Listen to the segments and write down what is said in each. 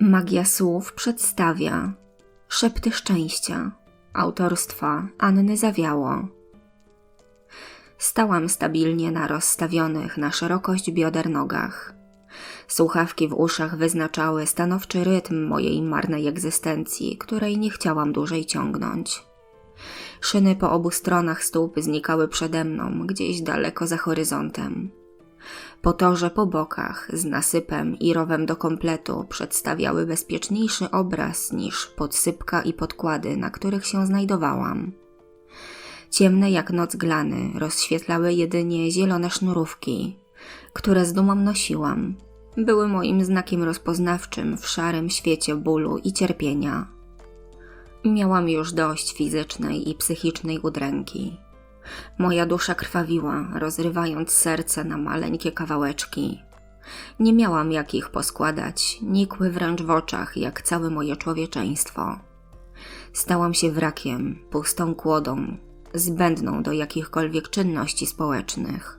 Magia słów przedstawia Szepty szczęścia autorstwa Anny Zawiało. Stałam stabilnie na rozstawionych na szerokość bioder nogach. Słuchawki w uszach wyznaczały stanowczy rytm mojej marnej egzystencji, której nie chciałam dłużej ciągnąć. Szyny po obu stronach stóp znikały przede mną, gdzieś daleko za horyzontem. Po torze po bokach, z nasypem i rowem do kompletu, przedstawiały bezpieczniejszy obraz niż podsypka i podkłady, na których się znajdowałam. Ciemne jak noc glany rozświetlały jedynie zielone sznurówki, które z dumą nosiłam. Były moim znakiem rozpoznawczym w szarym świecie bólu i cierpienia. Miałam już dość fizycznej i psychicznej udręki. Moja dusza krwawiła, rozrywając serce na maleńkie kawałeczki. Nie miałam jak ich poskładać, nikły wręcz w oczach, jak całe moje człowieczeństwo. Stałam się wrakiem, pustą kłodą, zbędną do jakichkolwiek czynności społecznych.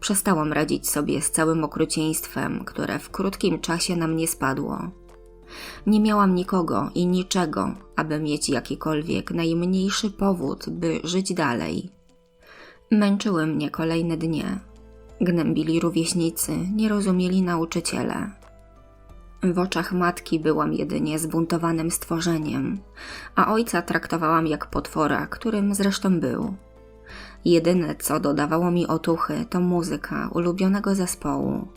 Przestałam radzić sobie z całym okrucieństwem, które w krótkim czasie na mnie spadło. Nie miałam nikogo i niczego, aby mieć jakikolwiek najmniejszy powód, by żyć dalej. Męczyły mnie kolejne dnie. Gnębili rówieśnicy, nie rozumieli nauczyciele. W oczach matki byłam jedynie zbuntowanym stworzeniem, a ojca traktowałam jak potwora, którym zresztą był. Jedyne, co dodawało mi otuchy, to muzyka ulubionego zespołu.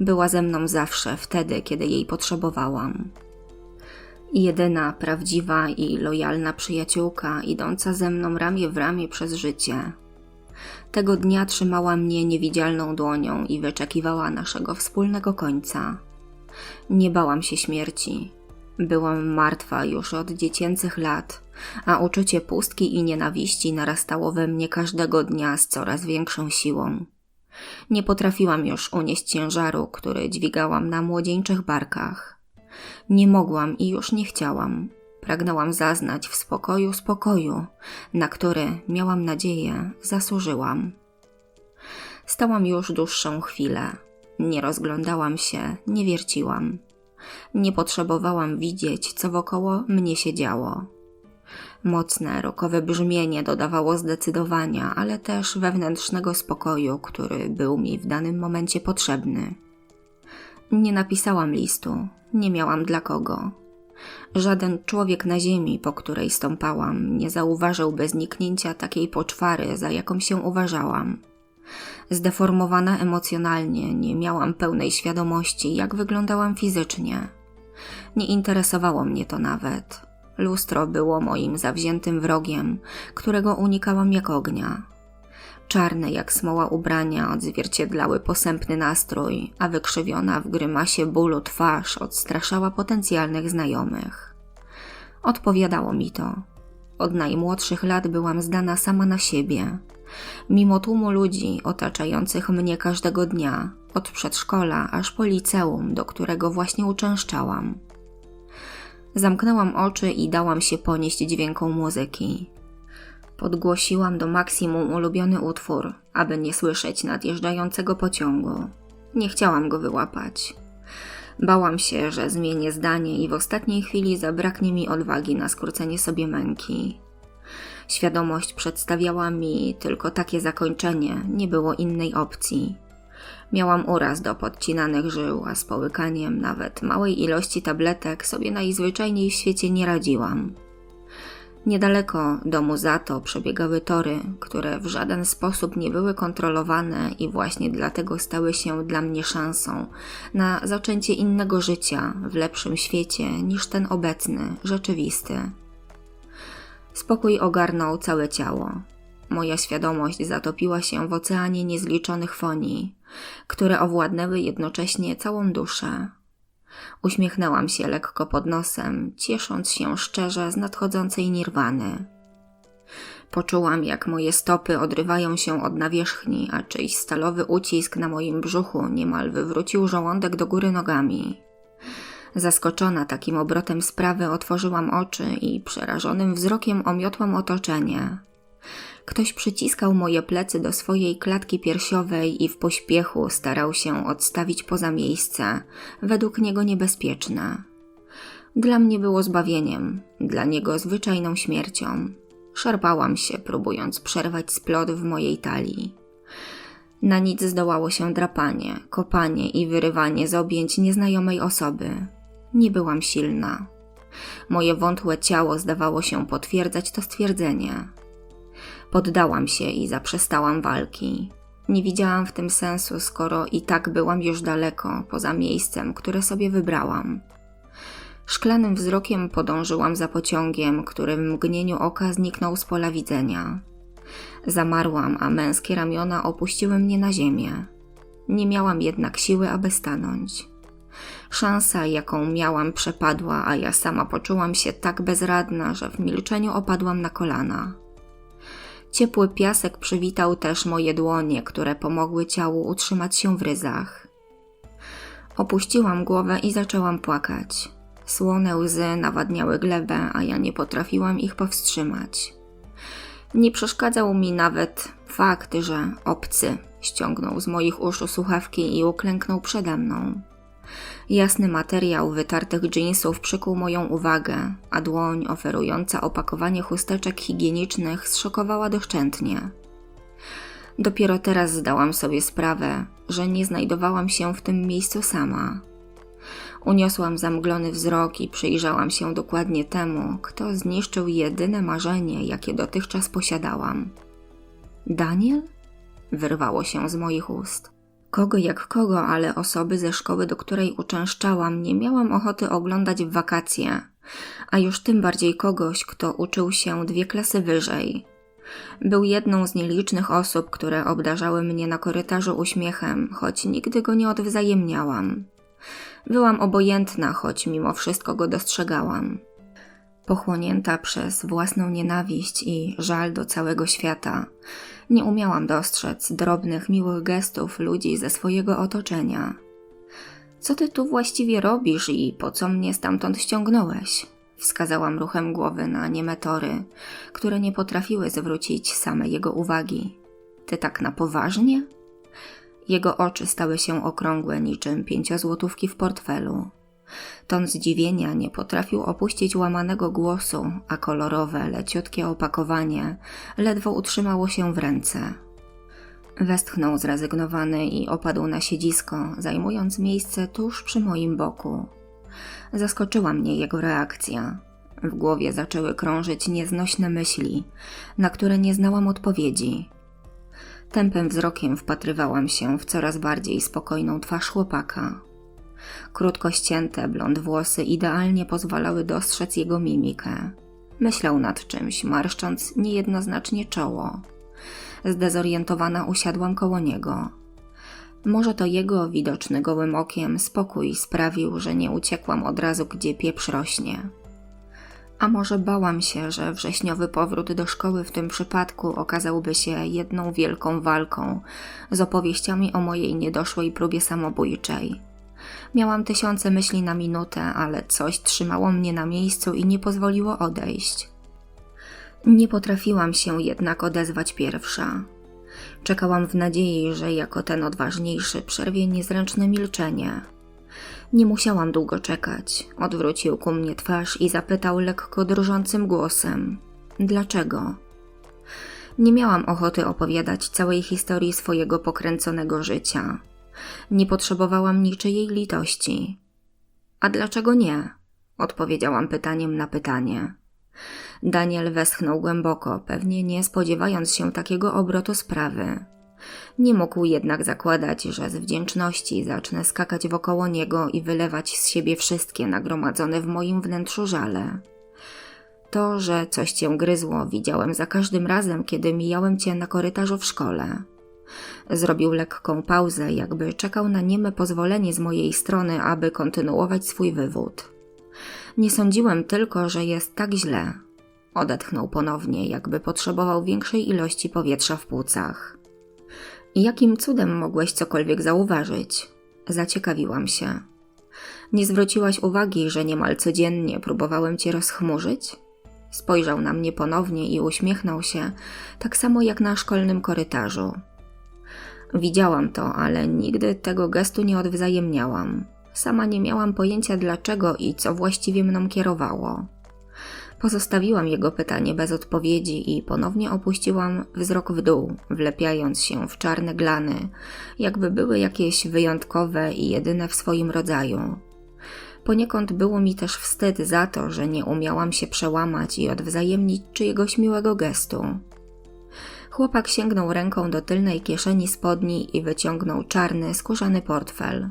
Była ze mną zawsze, wtedy, kiedy jej potrzebowałam. Jedyna prawdziwa i lojalna przyjaciółka, idąca ze mną ramię w ramię przez życie. Tego dnia trzymała mnie niewidzialną dłonią i wyczekiwała naszego wspólnego końca. Nie bałam się śmierci. Byłam martwa już od dziecięcych lat, a uczucie pustki i nienawiści narastało we mnie każdego dnia z coraz większą siłą. Nie potrafiłam już unieść ciężaru, który dźwigałam na młodzieńczych barkach. Nie mogłam i już nie chciałam. Pragnęłam zaznać w spokoju spokoju, na który, miałam nadzieję, zasłużyłam. Stałam już dłuższą chwilę. Nie rozglądałam się, nie wierciłam. Nie potrzebowałam widzieć, co wokoło mnie się działo. Mocne, rokowe brzmienie dodawało zdecydowania, ale też wewnętrznego spokoju, który był mi w danym momencie potrzebny. Nie napisałam listu, nie miałam dla kogo. Żaden człowiek na ziemi, po której stąpałam, nie zauważyłby zniknięcia takiej poczwary, za jaką się uważałam. Zdeformowana emocjonalnie, nie miałam pełnej świadomości, jak wyglądałam fizycznie. Nie interesowało mnie to nawet. Lustro było moim zawziętym wrogiem, którego unikałam jak ognia. Czarne jak smoła ubrania odzwierciedlały posępny nastrój, a wykrzywiona w grymasie bólu twarz odstraszała potencjalnych znajomych. Odpowiadało mi to. Od najmłodszych lat byłam zdana sama na siebie. Mimo tłumu ludzi otaczających mnie każdego dnia, od przedszkola aż po liceum, do którego właśnie uczęszczałam. Zamknęłam oczy i dałam się ponieść dźwiękom muzyki. Podgłosiłam do maksimum ulubiony utwór, aby nie słyszeć nadjeżdżającego pociągu. Nie chciałam go wyłapać. Bałam się, że zmienię zdanie i w ostatniej chwili zabraknie mi odwagi na skrócenie sobie męki. Świadomość przedstawiała mi tylko takie zakończenie, nie było innej opcji. Miałam uraz do podcinanych żył, a z połykaniem nawet małej ilości tabletek sobie najzwyczajniej w świecie nie radziłam. Niedaleko domu Zato przebiegały tory, które w żaden sposób nie były kontrolowane i właśnie dlatego stały się dla mnie szansą na zaczęcie innego życia w lepszym świecie niż ten obecny, rzeczywisty. Spokój ogarnął całe ciało. Moja świadomość zatopiła się w oceanie niezliczonych fonii, które owładnęły jednocześnie całą duszę. Uśmiechnęłam się lekko pod nosem, ciesząc się szczerze z nadchodzącej nirwany. Poczułam, jak moje stopy odrywają się od nawierzchni, a czyjś stalowy ucisk na moim brzuchu niemal wywrócił żołądek do góry nogami. Zaskoczona takim obrotem sprawy, otworzyłam oczy i przerażonym wzrokiem omiotłam otoczenie. Ktoś przyciskał moje plecy do swojej klatki piersiowej i w pośpiechu starał się odstawić poza miejsce, według niego niebezpieczne. Dla mnie było zbawieniem, dla niego zwyczajną śmiercią. Szarpałam się, próbując przerwać splot w mojej talii. Na nic zdołało się drapanie, kopanie i wyrywanie z objęć nieznajomej osoby. Nie byłam silna. Moje wątłe ciało zdawało się potwierdzać to stwierdzenie. Poddałam się i zaprzestałam walki. Nie widziałam w tym sensu, skoro i tak byłam już daleko, poza miejscem, które sobie wybrałam. Szklanym wzrokiem podążyłam za pociągiem, który w mgnieniu oka zniknął z pola widzenia. Zamarłam, a męskie ramiona opuściły mnie na ziemię. Nie miałam jednak siły, aby stanąć. Szansa, jaką miałam, przepadła, a ja sama poczułam się tak bezradna, że w milczeniu opadłam na kolana. Ciepły piasek przywitał też moje dłonie, które pomogły ciału utrzymać się w ryzach. Opuściłam głowę i zaczęłam płakać. Słone łzy nawadniały glebę, a ja nie potrafiłam ich powstrzymać. Nie przeszkadzał mi nawet fakt, że obcy ściągnął z moich uszu słuchawki i uklęknął przede mną. Jasny materiał wytartych dżinsów przykuł moją uwagę, a dłoń oferująca opakowanie chusteczek higienicznych zszokowała doszczętnie. Dopiero teraz zdałam sobie sprawę, że nie znajdowałam się w tym miejscu sama. Uniosłam zamglony wzrok i przyjrzałam się dokładnie temu, kto zniszczył jedyne marzenie, jakie dotychczas posiadałam. Daniel? Wyrwało się z moich ust. Kogo jak kogo, ale osoby ze szkoły, do której uczęszczałam, nie miałam ochoty oglądać w wakacje, a już tym bardziej kogoś, kto uczył się dwie klasy wyżej. Był jedną z nielicznych osób, które obdarzały mnie na korytarzu uśmiechem, choć nigdy go nie odwzajemniałam. Byłam obojętna, choć mimo wszystko go dostrzegałam. Pochłonięta przez własną nienawiść i żal do całego świata, nie umiałam dostrzec drobnych, miłych gestów ludzi ze swojego otoczenia. Co ty tu właściwie robisz i po co mnie stamtąd ściągnąłeś? Wskazałam ruchem głowy na nieme tory, które nie potrafiły zwrócić same jego uwagi. Ty tak na poważnie? Jego oczy stały się okrągłe niczym pięciozłotówki w portfelu. Ton zdziwienia nie potrafił opuścić łamanego głosu, a kolorowe, leciutkie opakowanie ledwo utrzymało się w ręce. Westchnął zrezygnowany i opadł na siedzisko, zajmując miejsce tuż przy moim boku. Zaskoczyła mnie jego reakcja. W głowie zaczęły krążyć nieznośne myśli, na które nie znałam odpowiedzi. Tępym wzrokiem wpatrywałam się w coraz bardziej spokojną twarz chłopaka. Krótko ścięte blond włosy idealnie pozwalały dostrzec jego mimikę. Myślał nad czymś, marszcząc niejednoznacznie czoło. Zdezorientowana usiadłam koło niego. Może to jego widoczny gołym okiem spokój sprawił, że nie uciekłam od razu, gdzie pieprz rośnie. A może bałam się, że wrześniowy powrót do szkoły w tym przypadku okazałby się jedną wielką walką z opowieściami o mojej niedoszłej próbie samobójczej. Miałam tysiące myśli na minutę, ale coś trzymało mnie na miejscu i nie pozwoliło odejść. Nie potrafiłam się jednak odezwać pierwsza. Czekałam w nadziei, że jako ten odważniejszy przerwie niezręczne milczenie. Nie musiałam długo czekać. Odwrócił ku mnie twarz i zapytał lekko drżącym głosem: Dlaczego? Nie miałam ochoty opowiadać całej historii swojego pokręconego życia. Nie potrzebowałam niczyjej litości. A dlaczego nie? Odpowiedziałam pytaniem na pytanie. Daniel westchnął głęboko, pewnie nie spodziewając się takiego obrotu sprawy. Nie mógł jednak zakładać, że z wdzięczności zacznę skakać wokoło niego i wylewać z siebie wszystkie nagromadzone w moim wnętrzu żale. To, że coś cię gryzło, widziałem za każdym razem, kiedy mijałem cię na korytarzu w szkole. Zrobił lekką pauzę, jakby czekał na nieme pozwolenie z mojej strony, aby kontynuować swój wywód. Nie sądziłem tylko, że jest tak źle. Odetchnął ponownie, jakby potrzebował większej ilości powietrza w płucach. Jakim cudem mogłeś cokolwiek zauważyć? Zaciekawiłam się. Nie zwróciłaś uwagi, że niemal codziennie próbowałem cię rozchmurzyć? Spojrzał na mnie ponownie i uśmiechnął się, tak samo jak na szkolnym korytarzu. Widziałam to, ale nigdy tego gestu nie odwzajemniałam. Sama nie miałam pojęcia dlaczego i co właściwie mną kierowało. Pozostawiłam jego pytanie bez odpowiedzi i ponownie opuściłam wzrok w dół, wlepiając się w czarne glany, jakby były jakieś wyjątkowe i jedyne w swoim rodzaju. Poniekąd było mi też wstyd za to, że nie umiałam się przełamać i odwzajemnić czyjegoś miłego gestu. Chłopak sięgnął ręką do tylnej kieszeni spodni i wyciągnął czarny, skórzany portfel.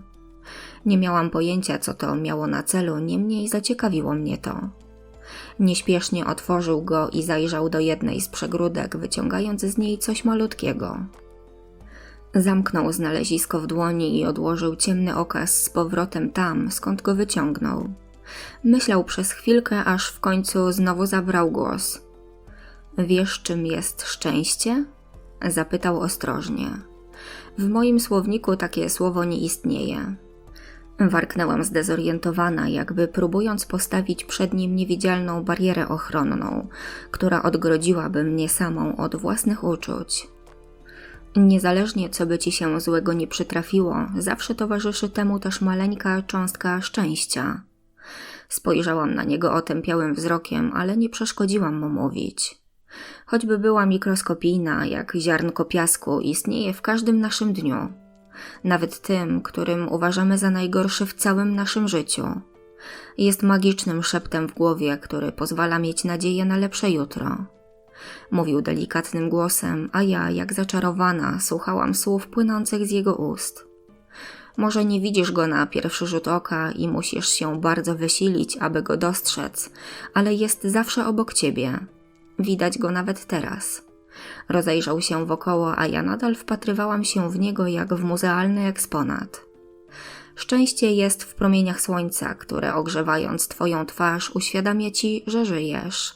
Nie miałam pojęcia, co to miało na celu, niemniej zaciekawiło mnie to. Nieśpiesznie otworzył go i zajrzał do jednej z przegródek, wyciągając z niej coś malutkiego. Zamknął znalezisko w dłoni i odłożył ciemny okaz z powrotem tam, skąd go wyciągnął. Myślał przez chwilkę, aż w końcu znowu zabrał głos. Wiesz, czym jest szczęście? Zapytał ostrożnie. W moim słowniku takie słowo nie istnieje. Warknęłam zdezorientowana, jakby próbując postawić przed nim niewidzialną barierę ochronną, która odgrodziłaby mnie samą od własnych uczuć. Niezależnie co by ci się złego nie przytrafiło, zawsze towarzyszy temu też maleńka cząstka szczęścia. Spojrzałam na niego otępiałym wzrokiem, ale nie przeszkodziłam mu mówić. Choćby była mikroskopijna, jak ziarnko piasku, istnieje w każdym naszym dniu. Nawet tym, którym uważamy za najgorszy w całym naszym życiu. Jest magicznym szeptem w głowie, który pozwala mieć nadzieję na lepsze jutro. Mówił delikatnym głosem, a ja, jak zaczarowana, słuchałam słów płynących z jego ust. Może nie widzisz go na pierwszy rzut oka i musisz się bardzo wysilić, aby go dostrzec, ale jest zawsze obok ciebie. Widać go nawet teraz. Rozejrzał się wokoło, a ja nadal wpatrywałam się w niego jak w muzealny eksponat. Szczęście jest w promieniach słońca, które ogrzewając twoją twarz uświadamia ci, że żyjesz.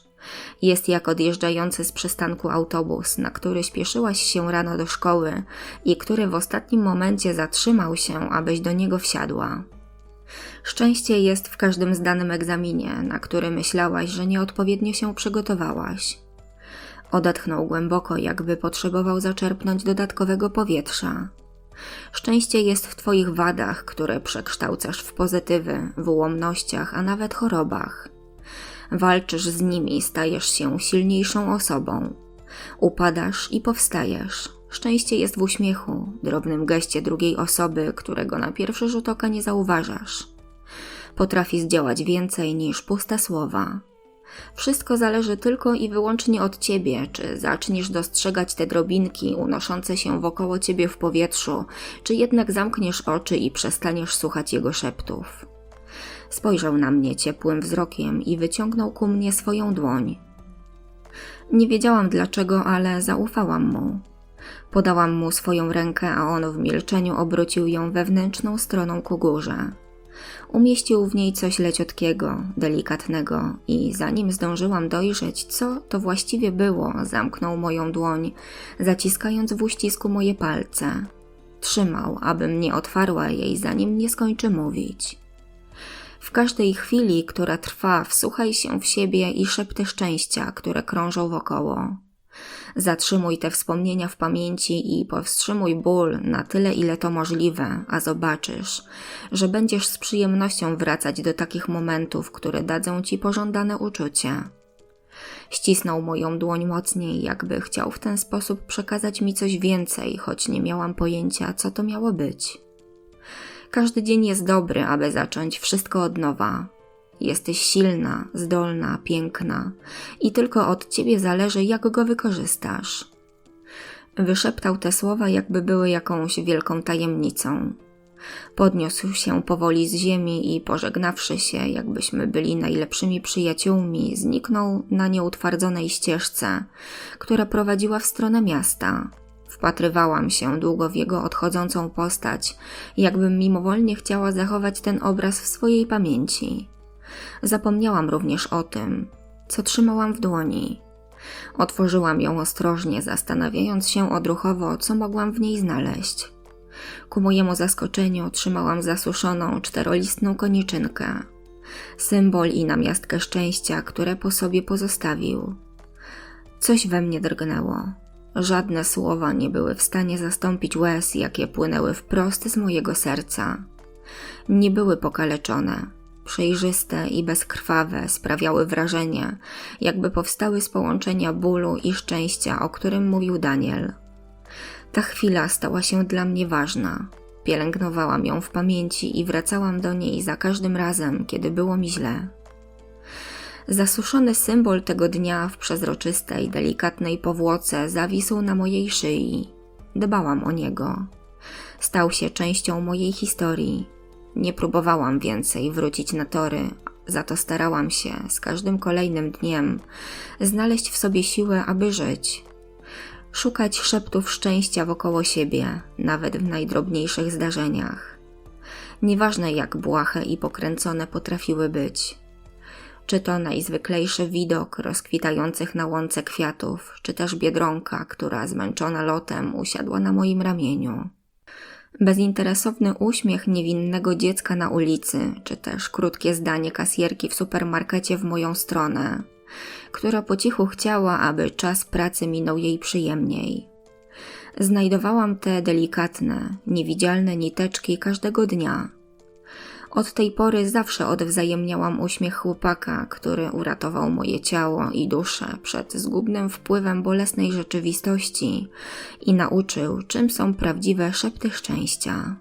Jest jak odjeżdżający z przystanku autobus, na który śpieszyłaś się rano do szkoły i który w ostatnim momencie zatrzymał się, abyś do niego wsiadła. Szczęście jest w każdym zdanym egzaminie, na który myślałaś, że nieodpowiednio się przygotowałaś. Odetchnął głęboko, jakby potrzebował zaczerpnąć dodatkowego powietrza. Szczęście jest w Twoich wadach, które przekształcasz w pozytywy, w ułomnościach, a nawet chorobach. Walczysz z nimi, stajesz się silniejszą osobą. Upadasz i powstajesz. Szczęście jest w uśmiechu, drobnym geście drugiej osoby, którego na pierwszy rzut oka nie zauważasz. Potrafi zdziałać więcej niż puste słowa. Wszystko zależy tylko i wyłącznie od ciebie, czy zaczniesz dostrzegać te drobinki unoszące się wokoło ciebie w powietrzu, czy jednak zamkniesz oczy i przestaniesz słuchać jego szeptów. Spojrzał na mnie ciepłym wzrokiem i wyciągnął ku mnie swoją dłoń. Nie wiedziałam dlaczego, ale zaufałam mu. Podałam mu swoją rękę, a on w milczeniu obrócił ją wewnętrzną stroną ku górze. Umieścił w niej coś leciutkiego, delikatnego i zanim zdążyłam dojrzeć, co to właściwie było, zamknął moją dłoń, zaciskając w uścisku moje palce. Trzymał, abym nie otwarła jej, zanim nie skończy mówić. W każdej chwili, która trwa, wsłuchaj się w siebie i szepty szczęścia, które krążą wokoło. Zatrzymuj te wspomnienia w pamięci i powstrzymuj ból na tyle, ile to możliwe, a zobaczysz, że będziesz z przyjemnością wracać do takich momentów, które dadzą ci pożądane uczucie. Ścisnął moją dłoń mocniej, jakby chciał w ten sposób przekazać mi coś więcej, choć nie miałam pojęcia, co to miało być. Każdy dzień jest dobry, aby zacząć wszystko od nowa. Jesteś silna, zdolna, piękna i tylko od ciebie zależy, jak go wykorzystasz. Wyszeptał te słowa, jakby były jakąś wielką tajemnicą. Podniósł się powoli z ziemi i pożegnawszy się, jakbyśmy byli najlepszymi przyjaciółmi, zniknął na nieutwardzonej ścieżce, która prowadziła w stronę miasta. Wpatrywałam się długo w jego odchodzącą postać, jakbym mimowolnie chciała zachować ten obraz w swojej pamięci. Zapomniałam również o tym, co trzymałam w dłoni. Otworzyłam ją ostrożnie, zastanawiając się odruchowo, co mogłam w niej znaleźć. Ku mojemu zaskoczeniu trzymałam zasuszoną, czterolistną koniczynkę. Symbol i namiastkę szczęścia, które po sobie pozostawił. Coś we mnie drgnęło. Żadne słowa nie były w stanie zastąpić łez, jakie płynęły wprost z mojego serca. Nie były pokaleczone, przejrzyste i bezkrwawe, sprawiały wrażenie, jakby powstały z połączenia bólu i szczęścia, o którym mówił Daniel. Ta chwila stała się dla mnie ważna. Pielęgnowałam ją w pamięci i wracałam do niej za każdym razem, kiedy było mi źle. Zasuszony symbol tego dnia w przezroczystej, delikatnej powłoce zawisł na mojej szyi. Dbałam o niego. Stał się częścią mojej historii. Nie próbowałam więcej wrócić na tory, za to starałam się z każdym kolejnym dniem znaleźć w sobie siłę, aby żyć. Szukać szeptów szczęścia wokoło siebie, nawet w najdrobniejszych zdarzeniach. Nieważne jak błahe i pokręcone potrafiły być. Czy to najzwyklejszy widok rozkwitających na łące kwiatów, czy też biedronka, która zmęczona lotem usiadła na moim ramieniu. Bezinteresowny uśmiech niewinnego dziecka na ulicy, czy też krótkie zdanie kasjerki w supermarkecie w moją stronę, która po cichu chciała, aby czas pracy minął jej przyjemniej. Znajdowałam te delikatne, niewidzialne niteczki każdego dnia. Od tej pory zawsze odwzajemniałam uśmiech chłopaka, który uratował moje ciało i duszę przed zgubnym wpływem bolesnej rzeczywistości i nauczył, czym są prawdziwe szepty szczęścia.